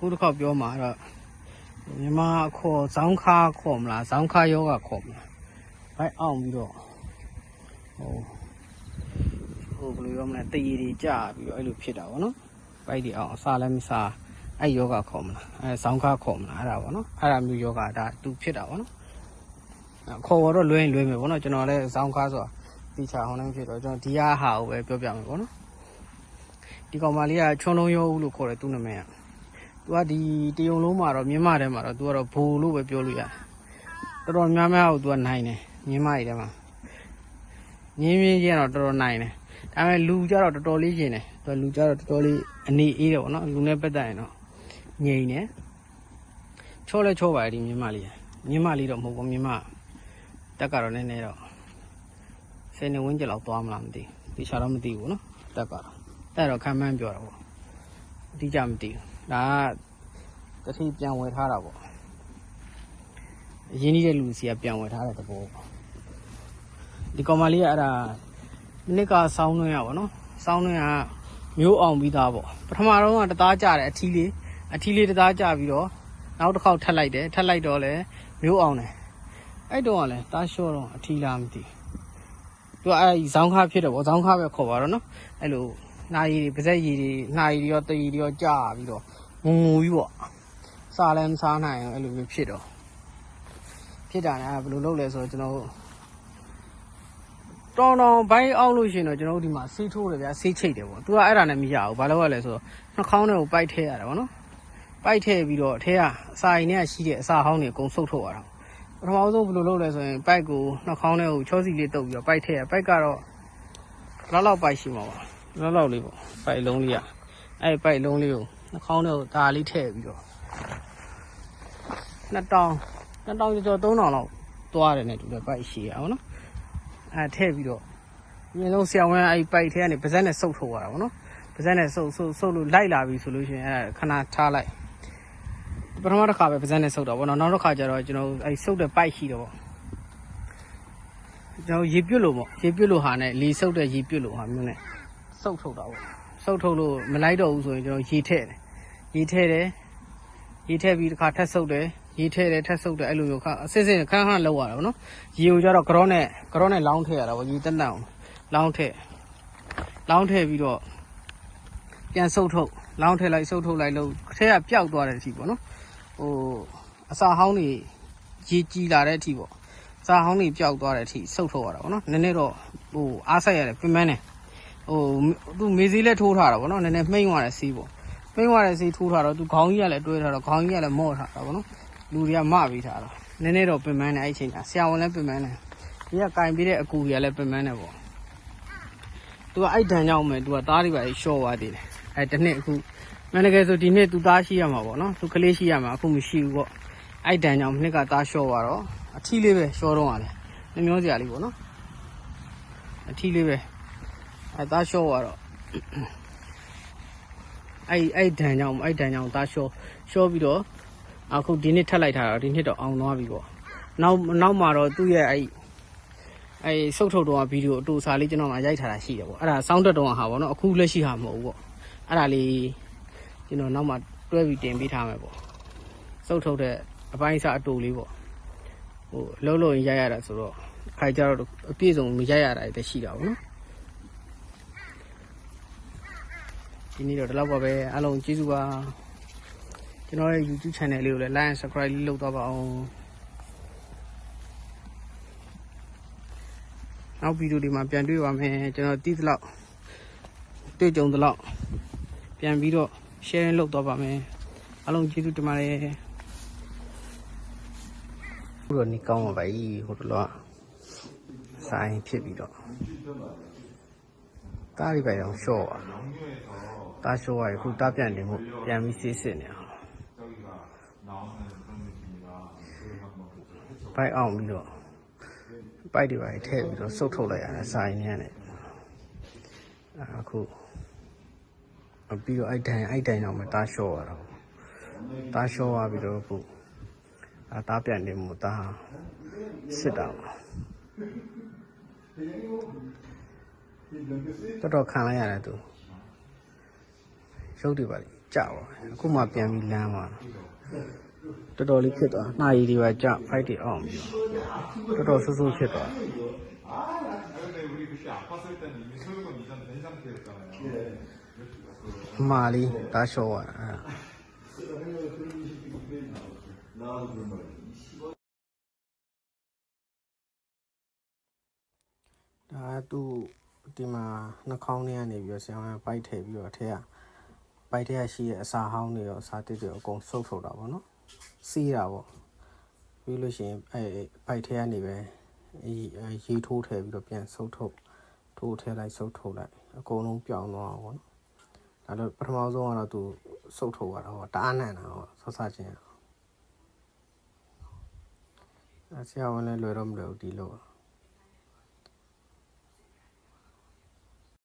ခုတစ်ခေါက်ပြောမှာတော့မြန်မာခေါ်ဇောင်းခါခေါ်မလားဇောင်းခါယောဂခေါ်မလားဘိုက်အောင်ပြီးတော့ဟိုဟိုဘယ်လိုပြောမလဲတရေတွေကြာပြီးတော့အဲ့လိုဖြစ်တာဗောနော်ဘိုက်တွေအောင်အစာလည်းမစားအဲ့ယောဂခေါ်မလားအဲဇောင်းခါခေါ်မလားအဲ့ဒါဗောနော်အဲ့ဒါမျိုးယောဂဒါသူဖြစ်တာဗောနော်အဲ့ခေါ်တော့လွဲရင်လွဲမယ်ဗောနော်ကျွန်တော်လည်းဇောင်းခါဆိုတာတိချာဟောင်းနေဖြစ်တော့ကျွန်တော်ဒီဟာဟာကိုပဲပြောပြမယ်ဗောနော်ဒီကောင်မလေးကချွန်းလုံးယောဦးလို့ခေါ်တယ်သူ့နာမည်က သူကဒီတယုံလုံးမှာတော့မြင်းမထဲမှာတော့သူကတော့ဘိုလ်လို့ပဲပြောလို့ရတယ်တော်တော်များများကိုသူကနိုင်တယ်မြင်းမကြီးထဲမှာမြင်းမြင်းချင်းတော့တော်တော်နိုင်တယ်ဒါပေမဲ့လူကြတော့တော်တော်လေးရှင်တယ်သူကလူကြတော့တော်တော်လေးအနေအေးတယ်ပေါ့နော်လူနဲ့ပတ်သက်ရင်တော့ငြိမ်တယ်ချောလဲချောပါတယ်ဒီမြင်းမလေးကမြင်းမလေးတော့မဟုတ်ဘူးမြင်းမတက်ကတော့နည်းနည်းတော့ဆယ်နှစ်ဝန်းကျင်လောက်သွားမလားမသိဘူးဒီချာတော့မသိဘူးနော်တက်ကတော့တက်တော့ခံမှန်းပြောတာပေါ့အတိအကျမသိဘူး ဒါကတတိပြန်ဝယ်ထားတာပေါ့အရင်ကြီးတဲ့လူစီကပြန်ဝယ်ထားတဲ့သဘောပေါ့ဒီကောင်မလေးကအဲ့ဒါမနစ်ကစောင်းနှွင်းရပါတော့စောင်းနှွင်းကမျိုးအောင်ပြီးသားပေါ့ပထမတော့ကတသားကြတယ်အထီးလေးအထီးလေးတသားကြပြီးတော့နောက်တစ်ခေါက်ထပ်လိုက်တယ်ထပ်လိုက်တော့လဲမျိုးအောင်တယ်အဲ့တော့ကလည်းတားလျှော့တော့အထီးလားမသိဘူးသူကအဲ့ဒီဇောင်းခါဖြစ်တယ်ပေါ့ဇောင်းခါပဲခေါ်ပါတော့နော်အဲ့လို နှာရည်တွေပါဇက်ရည်တွေနှာရည်တွေရောတရည်တွေရောကြာပြီးတော့ငုံငူကြီးပေါ့စားလည်းမစားနိုင်အောင်အဲ့လိုမျိုးဖြစ်တော့ဖြစ်တာလည်းဘယ်လိုလုပ်လဲဆိုတော့ကျွန်တော်တို့တောင်းတောင်းဘိုင်းအောင်လို့ရှိရင်တော့ကျွန်တော်တို့ဒီမှာဆေးထိုးတယ်ဗျာဆေးချိတ်တယ်ပေါ့သူကအဲ့ဒါနဲ့မရဘူးဘာလို့လဲဆိုတော့နှာခေါင်းထဲကိုပိုက်ထဲရတယ်ပေါ့နော်ပိုက်ထဲပြီးတော့အထဲကအစာရင်ထဲကရှိတဲ့အစာဟောင်းတွေအကုန်ဆုတ်ထုတ်ရတာပထမဆုံးဘယ်လိုလုပ်လဲဆိုရင်ပိုက်ကိုနှာခေါင်းထဲကိုချောစီလေးတုပ်ပြီးတော့ပိုက်ထဲရပိုက်ကတော့လောက်လောက်ပိုက်ရှိမှာပါ လောက်လောက်လေးပေါ့ပိုက်လုံးလေးอ่ะအဲ့ဒီပိုက်လုံးလေးကိုနှာခေါင်းထဲကိုဒါလေးထည့်ပြီးတော့နှစ်တောင်နှစ်တောင်ကျော်ကျော်သုံးတောင်လောက်သွားတယ်နဲ့တူတယ်ပိုက်ရှည်အောင်နော်အဲထည့်ပြီးတော့အရင်ဆုံးဆရာဝန်ကအဲ့ပိုက်ထဲကနေပါဇက်နဲ့စုပ်ထုတ်ရတာပေါ့နော်ပါဇက်နဲ့စုပ်စုပ်စုပ်လို့လိုက်လာပြီဆိုလို့ရှိရင်အဲခဏထားလိုက်ပထမတစ်ခါပဲပါဇက်နဲ့စုပ်တော့ဗောနော်နောက်တစ်ခါကျတော့ကျွန်တော်အဲ့စုပ်တဲ့ပိုက်ရှိတော့ဗောကျွန်တော်ရေပြွတ်လို့ပေါ့ရေပြွတ်လို့ဟာနဲ့လီစုပ်တဲ့ရေပြွတ်လို့ဟာမျိုးနဲ့ စုပ်ထုတ်တာဗောစုပ်ထုတ်လို့မလိုက်တော့ဘူးဆိုရင်ကျွန်တော်ရေထည့်တယ်ရေထည့်တယ်ရေထည့်ပြီးတစ်ခါထပ်ဆုပ်တယ်ရေထည့်တယ်ထပ်ဆုပ်တယ်အဲ့လိုမျိုးခါအစစ်စစ်ခန်းခန်းလောက်ရတာဗောနော်ရေကိုကျတော့ကြောနဲ့ကြောနဲ့လောင်းထည့်ရတာဗောရေတက်တန့်အောင်လောင်းထည့်လောင်းထည့်ပြီးတော့ပြန်ဆုပ်ထုတ်လောင်းထည့်လိုက်ဆုပ်ထုတ်လိုက်လို့အထက်ကပျောက်သွားတဲ့အထိဗောနော်ဟိုအစာဟောင်းတွေရေကြီးလာတဲ့အထိဗောအစာဟောင်းတွေပျောက်သွားတဲ့အထိဆုပ်ထုတ်ရတာဗောနော်နည်းနည်းတော့ဟိုအားဆက်ရတယ်ပြင်ပန်းတယ် ဟိုသူမေးစည်းလည်းထိုးထားတာဗောနော်နည်းနည်းမှိမ့်သွားတဲ့စီးပေါ့မှိမ့်သွားတဲ့စီးထိုးထားတော့သူခေါင်းကြီးကလည်းတွဲထားတော့ခေါင်းကြီးကလည်းမော့ထားတာဗောနော်လူတွေကမပြီးထားတော့နည်းနည်းတော့ပင်ပန်းတယ်အဲ့ချိန်ကဆရာဝန်လည်းပင်ပန်းတယ်ဒီကကင်ပြီးတဲ့အကူကြီးကလည်းပင်ပန်းတယ်ဗောသူကအဲ့တန်ကြောင့်မယ်သူကသားတွေပါရှော့သွားသေးတယ်အဲ့တစ်နှစ်အခုမန်တကယ်ဆိုဒီနှစ်သူသားရှိရမှာဗောနော်သူကလေးရှိရမှာအခုမရှိဘူးဗောအဲ့တန်ကြောင့်နှစ်ကသားရှော့သွားတော့အထီးလေးပဲရှော့တော့ရတယ်နှမျောစရာလေးဗောနော်အထီးလေးပဲ အဲသားလျှော့သွားတော့အဲ့အဲ့ဒဏ်ကြောင့်အဲ့ဒဏ်ကြောင့်သားလျှော့လျှော့ပြီးတော့အခုဒီနေ့ထပ်လိုက်ထားတာဒီနှစ်တော့အောင်သွားပြီပေါ့နောက်နောက်မှာတော့သူ့ရဲ့အဲ့အဲ့စုတ်ထုတ်တော့ဗီဒီယိုအတူစားလေးကျွန်တော်မှရိုက်ထားတာရှိတယ်ပေါ့အဲ့ဒါစောင်းတက်တော့ဟာပေါ့နော်အခုလက်ရှိဟာမဟုတ်ဘူးပေါ့အဲ့ဒါလေးကျွန်တော်နောက်မှတွဲပြီးတင်ပေးထားမယ်ပေါ့စုတ်ထုတ်တဲ့အပိုင်းစားအတူလေးပေါ့ဟိုလှုပ်လို့ရင်ရိုက်ရတာဆိုတော့ခိုင်ကြတော့အပြည့်စုံမရိုက်ရတာတည်းရှိတာပေါ့နော် ဒီနေ့တော့ဒီလောက်ပါပဲအားလုံးကျေးဇူးပါကျွန်တော်ရဲ့ YouTube channel လေးကိုလည်း like and subscribe လေးလုပ်တော့ပါအောင်နောက်ဗီဒီယိုဒီမှာပြန်တွေ့ပါမယ်ကျွန်တော်တီးသလောက်တွေ့ကြုံသလောက်ပြန်ပြီးတော့ share လုပ်တော့ပါမယ်အားလုံးကျေးဇူးတင်ပါတယ်ဘုရားနေကောင်းပါပါဟိုတော့ဆိုင်ဖြစ်ပြီးတော့ တားရိပိုင်အောင်ရှော့ပါတားရှိုးရခုတားပြန်နေမှုပြန်ပြီးစစ်စစ်နေအောင်ပိုက်အောင်ပြီးတော့ပိုက်တွေပါထည့်ပြီးတော့စုပ်ထုတ်လိုက်ရတယ်စာရင်းနဲ့နဲ့အခုပြီးတော့အဲ့တိုင်အဲ့တိုင်တော့မတားရှိုးရတော့တားရှိုးရပြီးတော့ခုအာတားပြန်နေမှုတားစစ်တာ တော်တော်ခံလိုက်ရတယ်သူရုပ်တွေပါလေကြောက်တော့အခုမှပြန်ပြီးလမ်းသွားတော်တော်လေးဖြစ်သွားနှာရည်တွေပါကြောက်ဖိုက်တွေအောင်ပြီးတော်တော်ဆူဆူဖြစ်သွားမာလီတာရှောရအဲ့ဒါဒါသူ့ ဒီမှာနှာခေါင်းထဲကနေပြီးတော့ဆရာမပိုက်ထည့်ပြီးတော့အထက်ကပိုက်ထက်ကရှိတဲ့အစာဟောင်းတွေရောအစာတစ်တွေရောအကုန်ဆုပ်ထုတ်တာပေါ့နော်စီးတာပေါ့ပြီးလို့ရှိရင်အဲပိုက်ထက်ကနေပဲရေရေထိုးထည့်ပြီးတော့ပြန်ဆုပ်ထုတ်ထိုးထည့်လိုက်ဆုပ်ထုတ်လိုက်အကုန်လုံးပြောင်းသွားအောင်ပေါ့နော်ဒါတော့ပထမဆုံးကတော့သူဆုပ်ထုတ်ရတာဟောတအားနန်တာဟောဆောဆချင်းအဲဆရာဝန်လည်းလွယ်တော့မလွယ်ဘူးဒီလို